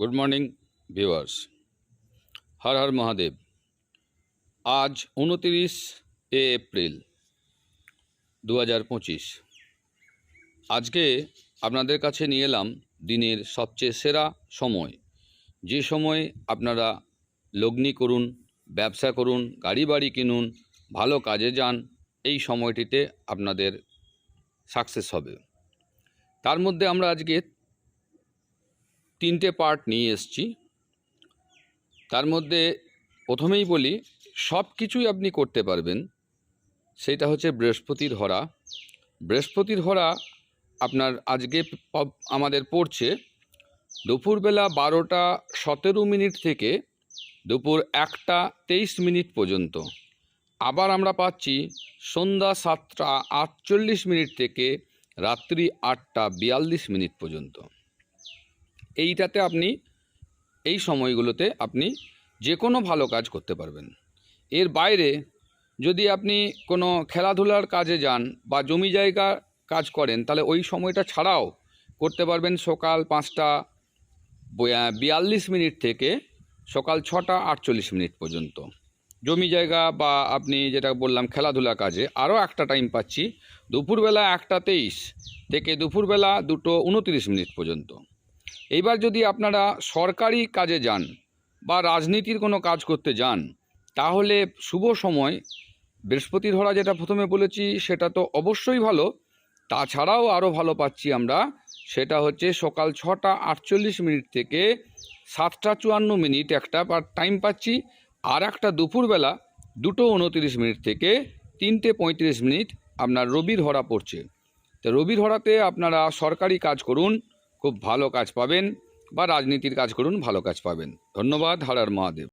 Good morning viewers Har Har Mahadev আজ উনতিরিশ এ April দু পঁচিশ। আজকে আপনাদের কাছে নিয়ে এলাম দিনের সবচেয়ে সেরা সময়। যে সময় আপনারা লগ্নি করুন, ব্যবসা করুন গাড়ি বাড়ি কিনুন, ভালো কাজে যান, এই সময়টিতে আপনাদের সাকসেস হবে। তার মধ্যে আমরা আজকে তিনটে পার্ট নিয়ে এসছি। তার মধ্যে প্রথমেই বলি, সব কিছুই আপনি করতে পারবেন। সেটা হচ্ছে বৃহস্পতির হরা। বৃহস্পতির হরা আপনার আজকে আমাদের পড়ছে দুপুরবেলা বারোটা সতেরো মিনিট থেকে দুপুর একটা তেইশ মিনিট পর্যন্ত। আবার আমরা পাচ্ছি সন্ধ্যা সাতটা আটচল্লিশ মিনিট থেকে রাত্রি আটটা বিয়াল্লিশ মিনিট পর্যন্ত। এইটাতে আপনি, এই সময়গুলোতে আপনি যে কোনো ভালো কাজ করতে পারবেন। এর বাইরে যদি আপনি কোনো খেলাধুলার কাজে যান বা জমি জায়গা কাজ করেন, তাহলে ওই সময়টা ছাড়াও করতে পারবেন সকাল পাঁচটা বিয়াল্লিশ মিনিট থেকে সকাল ছটা আটচল্লিশ মিনিট পর্যন্ত। জমি জায়গা বা আপনি যেটা বললাম খেলাধুলা কাজে, আরও একটা টাইম পাচ্ছি, দুপুরবেলা একটা তেইশ থেকে দুপুরবেলা দুটো উনতিরিশ মিনিট পর্যন্ত। এইবার যদি আপনারা সরকারি কাজে যান বা রাজনীতির কোনো কাজ করতে যান, তাহলে শুভ সময়। বৃহস্পতি ধরা যেটা প্রথমে বলেছি, সেটা তো অবশ্যই ভালো। তাছাড়াও আরও ভালো পাচ্ছি আমরা, সেটা হচ্ছে সকাল ছটা আটচল্লিশ মিনিট থেকে সাতটা চুয়ান্ন মিনিট একটা টাইম পাচ্ছি, আর একটা দুপুরবেলা দুটো উনতিরিশ মিনিট থেকে তিনটে পঁয়ত্রিশ মিনিট আপনার রবি ধরা পড়ছে। তো রবি ধরাতে আপনারা সরকারি কাজ করুন খুব ভালো কাজ পাবেন বা রাজনীতির কাজ করুন ভালো কাজ পাবেন। ধন্যবাদ হারার মহাদেব।